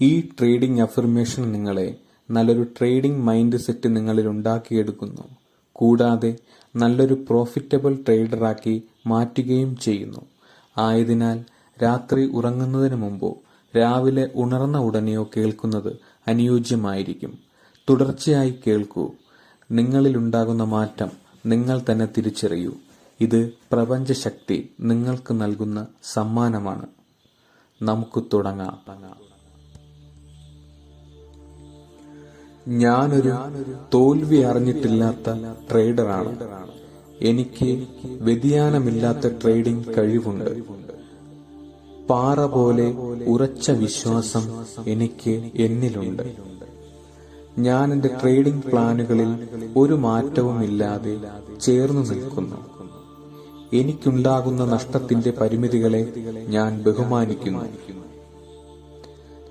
ഈ trading affirmation നിങ്ങളെ നല്ലൊരു ട്രേഡിംഗ് മൈൻഡ് സെറ്റ് നിങ്ങളിൽ ഉണ്ടാക്കിയെടുക്കുന്നു. കൂടാതെ നല്ലൊരു പ്രോഫിറ്റബിൾ ട്രേഡറാക്കി മാറ്റുകയും ചെയ്യുന്നു. ആയതിനാൽ രാത്രി ഉറങ്ങുന്നതിന് മുമ്പോ രാവിലെ ഉണർന്ന ഉടനെയോ കേൾക്കുന്നത് അനുയോജ്യമായിരിക്കും. തുടർച്ചയായി കേൾക്കൂ. നിങ്ങളിലുണ്ടാകുന്ന മാറ്റം നിങ്ങൾ തന്നെ തിരിച്ചറിയൂ. ഇത് പ്രപഞ്ചശക്തി നിങ്ങൾക്ക് നൽകുന്ന സമ്മാനമാണ്. നമുക്ക് തുടങ്ങാം. ഞാനൊരു തോൽവി അറിഞ്ഞിട്ടില്ലാത്ത ട്രേഡറാണ്. എനിക്ക് വ്യതിയാനമില്ലാത്ത ട്രേഡിംഗ് കഴിവുണ്ട്. പാറ പോലെ ഉറച്ച വിശ്വാസം എനിക്ക് എന്നിലുണ്ട്. ഞാൻ എന്റെ ട്രേഡിംഗ് പ്ലാനുകളിൽ ഒരു മാറ്റവും ഇല്ലാതെ ചേർന്നു നിൽക്കുന്നു. എനിക്കുണ്ടാകുന്ന നഷ്ടത്തിന്റെ പരിമിതികളെ ഞാൻ ബഹുമാനിക്കുന്നു.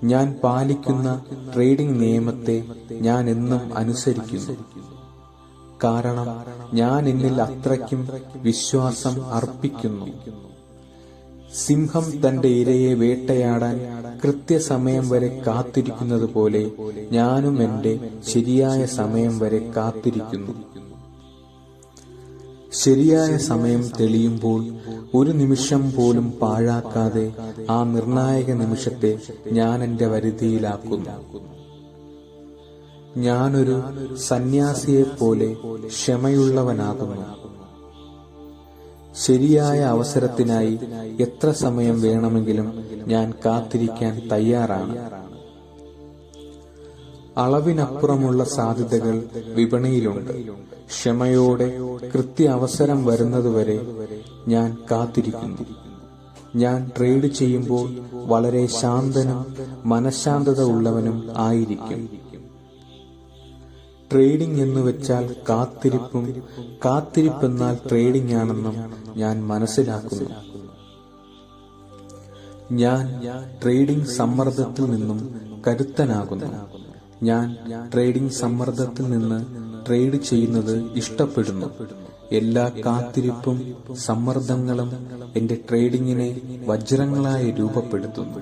ഞാൻ പാലിക്കുന്ന ട്രേഡിംഗ് നിയമത്തെ ഞാൻ എന്നും അനുസരിക്കുന്നു. കാരണം ഞാൻ എന്നിൽ അത്രയ്ക്കും വിശ്വാസം അർപ്പിക്കുന്നു. സിംഹം തന്റെ ഇരയെ വേട്ടയാടാൻ കൃത്യസമയം വരെ കാത്തിരിക്കുന്നത് പോലെ ഞാനും എന്റെ ശരിയായ സമയം വരെ കാത്തിരിക്കുന്നു. ശരിയായ സമയം തെളിയുമ്പോൾ ഒരു നിമിഷം പോലും പാഴാക്കാതെ ആ നിർണായക നിമിഷത്തെ ഞാൻ എന്റെ വരുതിയിലാക്കുന്നു. ഞാനൊരു സന്യാസിയെപ്പോലെ ക്ഷമയുള്ളവനാകുന്നു. ശരിയായ അവസരത്തിനായി എത്ര സമയം വേണമെങ്കിലും ഞാൻ കാത്തിരിക്കാൻ തയ്യാറാണ്. അളവിനപ്പുറമുള്ള സാധ്യതകൾ വിപണിയിലുണ്ട്. ക്ഷമയോടെ കൃത്യ അവസരം വരുന്നതുവരെ ഞാൻ കാത്തിരിക്കുന്നു. ഞാൻ ട്രേഡ് ചെയ്യുമ്പോൾ വളരെ ശാന്തനും മനഃശാന്തത ഉള്ളവനും ആയിരിക്കും. ട്രേഡിംഗ് എന്ന് വെച്ചാൽ കാത്തിരിപ്പും കാത്തിരിപ്പെന്നാൽ ട്രേഡിംഗ് ആണെന്നും ഞാൻ മനസ്സിലാക്കുന്നു. ഞാൻ ട്രേഡിംഗ് സമ്മർദ്ദത്തിൽ നിന്നും കരുത്തനാകുന്നു. ഞാൻ ട്രേഡിംഗ് സമ്മർദ്ദത്തിൽ നിന്ന് ട്രേഡ് ചെയ്യുന്നത് ഇഷ്ടപ്പെടുന്നു. എല്ലാ കാത്തിരിപ്പും സമ്മർദ്ദങ്ങളും എന്റെ ട്രേഡിങ്ങിനെ വജ്രങ്ങളായി രൂപപ്പെടുത്തുന്നു.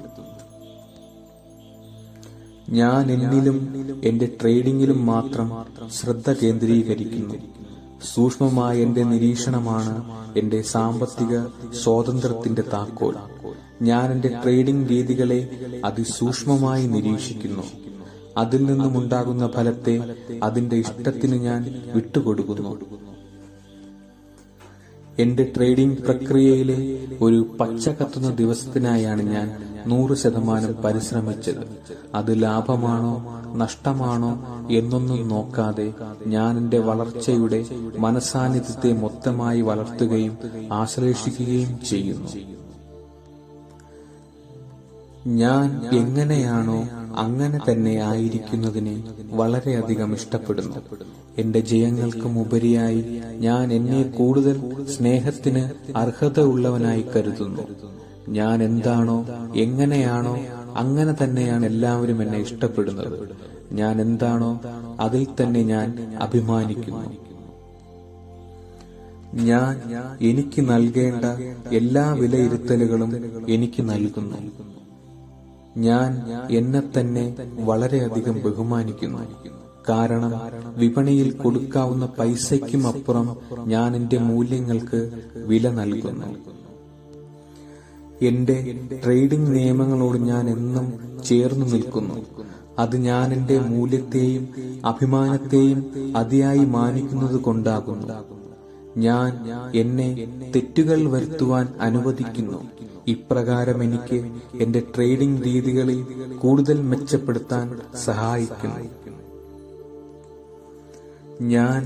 ഞാൻ എന്നിലും എന്റെ ട്രേഡിംഗിലും മാത്രം ശ്രദ്ധ കേന്ദ്രീകരിക്കുന്നു. സൂക്ഷ്മമായ എന്റെ നിരീക്ഷണമാണ് എന്റെ സാമ്പത്തിക സ്വാതന്ത്ര്യത്തിന്റെ താക്കോൽ. ഞാൻ എന്റെ ട്രേഡിംഗ് രീതികളെ അതിസൂക്ഷ്മമായി നിരീക്ഷിക്കുന്നു. അതിൽ നിന്നുമുണ്ടാകുന്ന ഫലത്തെ അതിന്റെ ഇഷ്ടത്തിന് ഞാൻ വിട്ടുകൊടുക്കുന്നു. എന്റെ ട്രേഡിംഗ് പ്രക്രിയയിലെ ഒരു പച്ച കത്തുന്ന ദിവസത്തിനായാണ് ഞാൻ നൂറ് ശതമാനം പരിശ്രമിച്ചത്. അത് ലാഭമാണോ നഷ്ടമാണോ എന്നൊന്നും നോക്കാതെ ഞാൻ എന്റെ വളർച്ചയുടെ മനസാന്നിധ്യത്തെ മൊത്തമായി വളർത്തുകയും ആശ്ലേഷിക്കുകയും ചെയ്യുന്നു. ഞാൻ എങ്ങനെയാണോ അങ്ങനെ തന്നെ ആയിരിക്കുന്നതിനെ വളരെയധികം ഇഷ്ടപ്പെടുന്നു. എന്റെ ജയങ്ങൾക്കും ഉപരിയായി ഞാൻ എന്നെ കൂടുതൽ സ്നേഹത്തിന് അർഹത ഉള്ളവനായി കരുതുന്നു. ഞാൻ എന്താണോ എങ്ങനെയാണോ അങ്ങനെ തന്നെയാണ് എല്ലാവരും എന്നെ ഇഷ്ടപ്പെടുന്നത്. ഞാൻ എന്താണോ അതിൽ തന്നെ ഞാൻ അഭിമാനിക്കുന്നു. ഞാൻ എനിക്ക് നൽകേണ്ട എല്ലാ വിലയിരുത്തലുകളും എനിക്ക് നൽകുന്നു. ഞാൻ എന്നെ തന്നെ വളരെയധികം ബഹുമാനിക്കുന്നു. കാരണം വിപണിയിൽ കൊടുക്കാവുന്ന പൈസയ്ക്കും അപ്പുറം ഞാൻ എന്റെ മൂല്യങ്ങൾക്ക് വില നൽകുന്നു. എന്റെ ട്രേഡിംഗ് നിയമങ്ങളോട് ഞാൻ എന്നും ചേർന്നു നിൽക്കുന്നു. അത് ഞാൻ എന്റെ മൂല്യത്തെയും അഭിമാനത്തെയും അതിയായി മാനിക്കുന്നത് കൊണ്ടാകുന്നു. ഞാൻ എന്നെ തെറ്റുകൾ വരുത്തുവാൻ അനുവദിക്കുന്നു. ഇപ്രകാരം എനിക്ക് എന്റെ ട്രേഡിംഗ് രീതികളിൽ കൂടുതൽ മെച്ചപ്പെടുത്താൻ സഹായിക്കുന്നു. ഞാൻ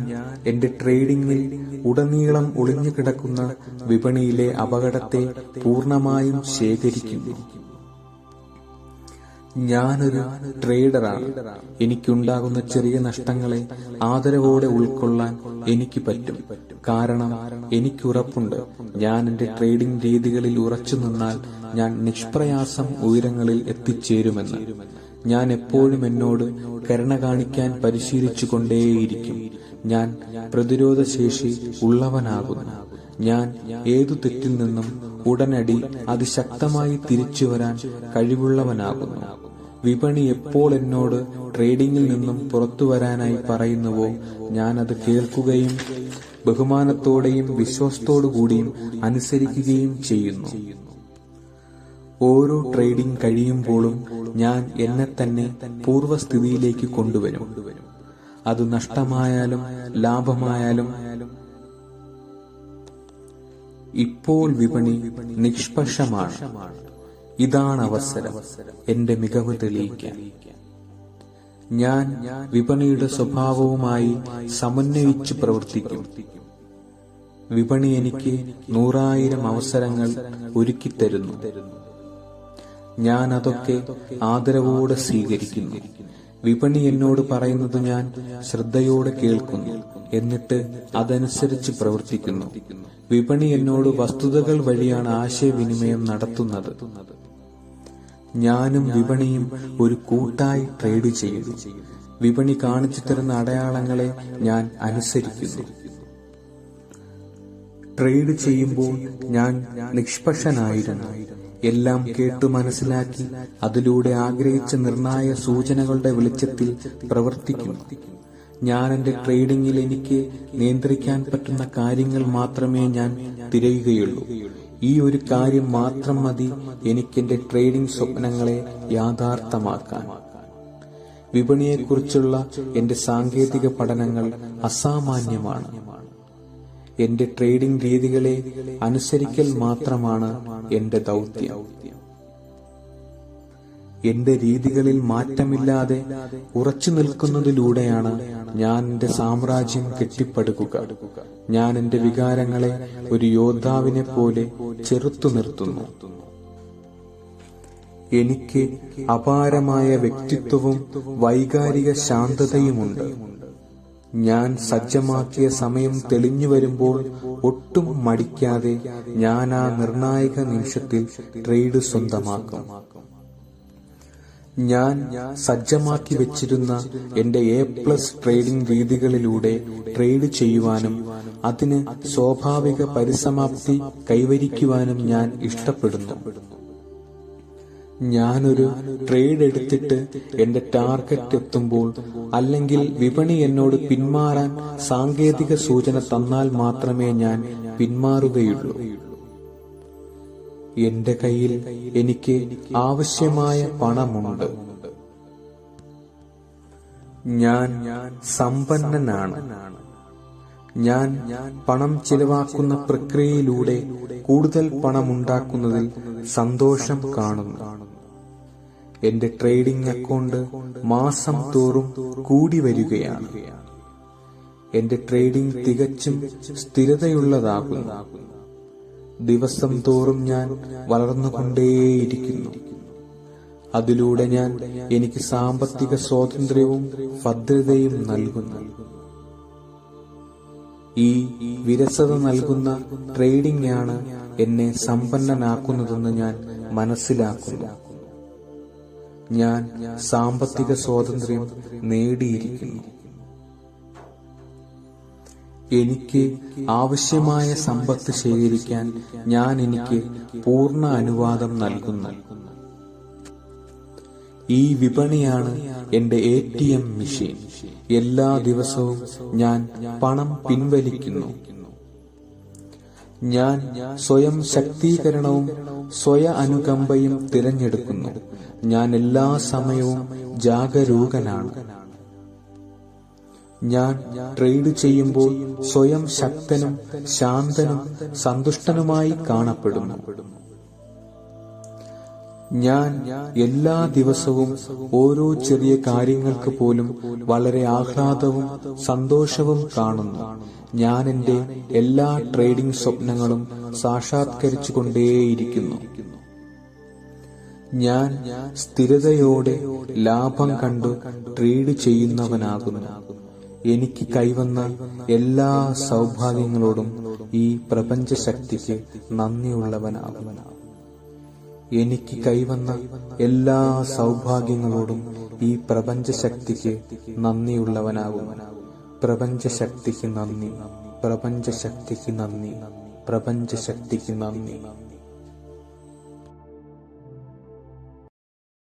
എന്റെ ട്രേഡിംഗിൽ ഉടനീളം ഒളിഞ്ഞു കിടക്കുന്ന വിപണിയിലെ അപകടത്തെ പൂർണമായും ശേഖരിക്കുന്നു. ഞാനൊരു ട്രേഡറാണ് എനിക്കുണ്ടാകുന്ന ചെറിയ നഷ്ടങ്ങളെ ആദരവോടെ ഉൾക്കൊള്ളാൻ എനിക്ക് പറ്റും. കാരണം എനിക്ക് ഉറപ്പുണ്ട് ഞാൻ എന്റെ ട്രേഡിംഗ് രീതികളിൽ ഉറച്ചു നിന്നാൽ ഞാൻ നിഷ്പ്രയാസം ഉയരങ്ങളിൽ എത്തിച്ചേരുമെന്ന്. ഞാൻ എപ്പോഴും എന്നോട് കരുണ കാണിക്കാൻ പരിശീലിച്ചു കൊണ്ടേയിരിക്കും ഞാൻ പ്രതിരോധശേഷി ഉള്ളവനാകുന്നു. ഞാൻ ഏതു തെറ്റിൽ നിന്നും ഉടനടി അതിശക്തമായി തിരിച്ചു വരാൻ കഴിവുള്ളവനാകുന്നു. വിപണി എപ്പോൾ എന്നോട് ട്രേഡിംഗിൽ നിന്നും പുറത്തു വരാനായി പറയുന്നുവോ ഞാൻ അത് കേൾക്കുകയും ബഹുമാനത്തോടെയും വിശ്വാസത്തോടുകൂടിയും അനുസരിക്കുകയും ചെയ്യുന്നു. ഓരോ ട്രേഡിംഗ് കഴിയുമ്പോഴും ഞാൻ എന്നെ തന്നെ പൂർവസ്ഥിതിയിലേക്ക് കൊണ്ടുവരും. അത് നഷ്ടമായാലും ലാഭമായാലും ഇപ്പോൾ വിപണി നിഷ്പക്ഷമാണ്. ഇതാണ് അവസരം എന്റെ മികവ് തെളിയിക്കാൻ. ഞാൻ വിപണിയുടെ സ്വഭാവവുമായി സമന്വയിച്ച് പ്രവർത്തിക്കും. വിപണി എനിക്ക് നൂറായിരം അവസരങ്ങൾ ഒരുക്കിത്തരുന്നു. ഞാൻ അതൊക്കെ ആദരവോടെ സ്വീകരിക്കുന്നു. വിപണി എന്നോട് പറയുന്നത് ഞാൻ ശ്രദ്ധയോടെ കേൾക്കുന്നു. എന്നിട്ട് അതനുസരിച്ച് പ്രവർത്തിക്കുന്നു. വിപണി എന്നോട് വസ്തുതകൾ വഴിയാണ് ആശയവിനിമയം നടത്തുന്നത്. ഞാനും വിപണിയും ഒരു കൂട്ടായി ട്രേഡ് ചെയ്യുന്നു. വിപണി കാണിച്ചു തരുന്ന അടയാളങ്ങളെ ഞാൻ അനുസരിക്കുന്നു. ട്രേഡ് ചെയ്യുമ്പോൾ ഞാൻ നിഷ്പക്ഷനായിരുന്നു. എല്ലാം കേട്ടു മനസ്സിലാക്കി അതിലൂടെ ആഗ്രഹിച്ച നിർണായ സൂചനകളുടെ വെളിച്ചത്തിൽ പ്രവർത്തിക്കുന്നു. ഞാൻ എന്റെ ട്രേഡിംഗിൽ എനിക്ക് നിയന്ത്രിക്കാൻ പറ്റുന്ന കാര്യങ്ങൾ മാത്രമേ ഞാൻ തിരയുകയുള്ളൂ. ഈ ഒരു കാര്യം മാത്രം മതി എനിക്കെന്റെ ട്രേഡിംഗ് സ്വപ്നങ്ങളെ യാഥാർത്ഥമാക്കാൻ വിപണിയെക്കുറിച്ചുള്ള എന്റെ സാങ്കേതിക പഠനങ്ങൾ അസാമാന്യമാണ്. എന്റെ ട്രേഡിംഗ് രീതികളെ അനുസരിക്കൽ മാത്രമാണ് എന്റെ ദൗത്യം. എന്റെ രീതികളിൽ മാറ്റമില്ലാതെ ഉറച്ചു നിൽക്കുന്നതിലൂടെയാണ് ഞാൻ എന്റെ സാമ്രാജ്യം കെട്ടിപ്പടുക്കുക. ഞാൻ എന്റെ വികാരങ്ങളെ ഒരു യോദ്ധാവിനെ പോലെ ചെറുത്തു നിർത്തുന്നു. എനിക്ക് അപാരമായ വ്യക്തിത്വവും വൈകാരിക ശാന്തതയുമുണ്ട്. ഞാൻ സജ്ജമാക്കിയ സമയം തെളിഞ്ഞു വരുമ്പോൾ ഒട്ടും മടിക്കാതെ ഞാൻ ആ നിർണായക നിമിഷത്തിൽ ട്രേഡ് സ്വന്തമാക്കും. ഞാൻ സജ്ജമാക്കി വെച്ചിരുന്ന എന്റെ എ പ്ലസ് ട്രേഡിംഗ് രീതികളിലൂടെ ട്രേഡ് ചെയ്യുവാനും അതിന് സ്വാഭാവിക പരിസമാപ്തി കൈവരിക്കുവാനും ഞാൻ ഇഷ്ടപ്പെടുന്നു. ഞാനൊരു ട്രേഡ് എടുത്തിട്ട് എന്റെ ടാർഗറ്റ് എത്തുമ്പോൾ അല്ലെങ്കിൽ വിപണി എന്നോട് പിന്മാറാൻ സാങ്കേതിക സൂചന തന്നാൽ മാത്രമേ ഞാൻ പിന്മാറുകയുള്ളൂ. എന്റെ കയ്യിൽ എനിക്ക് ആവശ്യമായ പണമുണ്ട്. ഞാൻ സമ്പന്നനാണ്. ഞാൻ പണം ചിലവാക്കുന്ന പ്രക്രിയയിലൂടെ കൂടുതൽ പണമുണ്ടാക്കുന്നതിൽ സന്തോഷം കാണുന്നു. എന്റെ ട്രേഡിംഗ് അക്കൗണ്ട് മാസം തോറും കൂടി വരികയാണ്. എന്റെ ട്രേഡിംഗ് തികച്ചും സ്ഥിരതയുള്ളതാകുന്നു. ദിവസം തോറും ഞാൻ വളർന്നുകൊണ്ടേയിരിക്കുന്നു. അതിലൂടെ ഞാൻ എനിക്ക് സാമ്പത്തിക സ്വാതന്ത്ര്യവും ഭദ്രതയും നൽകുന്നു. ഈ വിരസത നൽകുന്ന ട്രേഡിംഗ് ആണ് എന്നെ സമ്പന്നനാക്കുന്നതെന്ന് ഞാൻ മനസ്സിലാക്കുന്നു. ഞാൻ സാമ്പത്തിക സ്വാതന്ത്ര്യം നേടിയിരിക്കുന്നു. എനിക്ക് ആവശ്യമായ സമ്പത്ത് ശേഖരിക്കാൻ ഞാൻ എനിക്ക് പൂർണ അനുവാദം നൽകുന്നു. ഈ വിപണിയാണ് എന്റെ എ ടി എം മെഷീൻ. എല്ലാ ദിവസവും ഞാൻ പണം പിൻവലിക്കുന്നു. ഞാൻ സ്വയം ശക്തീകരണവും സ്വയ അനുകമ്പയും തിരഞ്ഞെടുക്കുന്നു. ഞാൻ എല്ലാ സമയവും ജാഗരൂകനാണ്. ഞാൻ ട്രേഡ് ചെയ്യുമ്പോൾ സ്വയം ശക്തനും ശാന്തനും സന്തുഷ്ടനുമായി കാണപ്പെടുന്നു. ഞാൻ എല്ലാ ദിവസവും ഓരോ ചെറിയ കാര്യങ്ങൾക്ക് പോലും വളരെ ആഹ്ലാദവും സന്തോഷവും കാണുന്നു. ഞാൻ എന്റെ എല്ലാ ട്രേഡിംഗ് സ്വപ്നങ്ങളും സാക്ഷാത്കരിച്ചു കൊണ്ടേയിരിക്കുന്നു ഞാൻ സ്ഥിരതയോടെ ലാഭം കണ്ടു ട്രേഡ് ചെയ്യുന്നവനാകുന്നു. എനിക്ക് കൈവന്ന എല്ലാ സൗഭാഗ്യങ്ങളോടും ഈ പ്രപഞ്ച ശക്തിക്ക് നന്ദിയുള്ളവനാകുന്നു. എനിക്ക് കൈവന്ന എല്ലാ സൗഭാഗ്യങ്ങളോടും ഈ പ്രപഞ്ച ശക്തിക്ക് നന്ദിയുള്ളവനാകുന്നു. പ്രപഞ്ച ശക്തിക്ക് നന്ദി പ്രപഞ്ച ശക്തിക്ക് നന്ദി പ്രപഞ്ച ശക്തിക്ക് നന്ദി.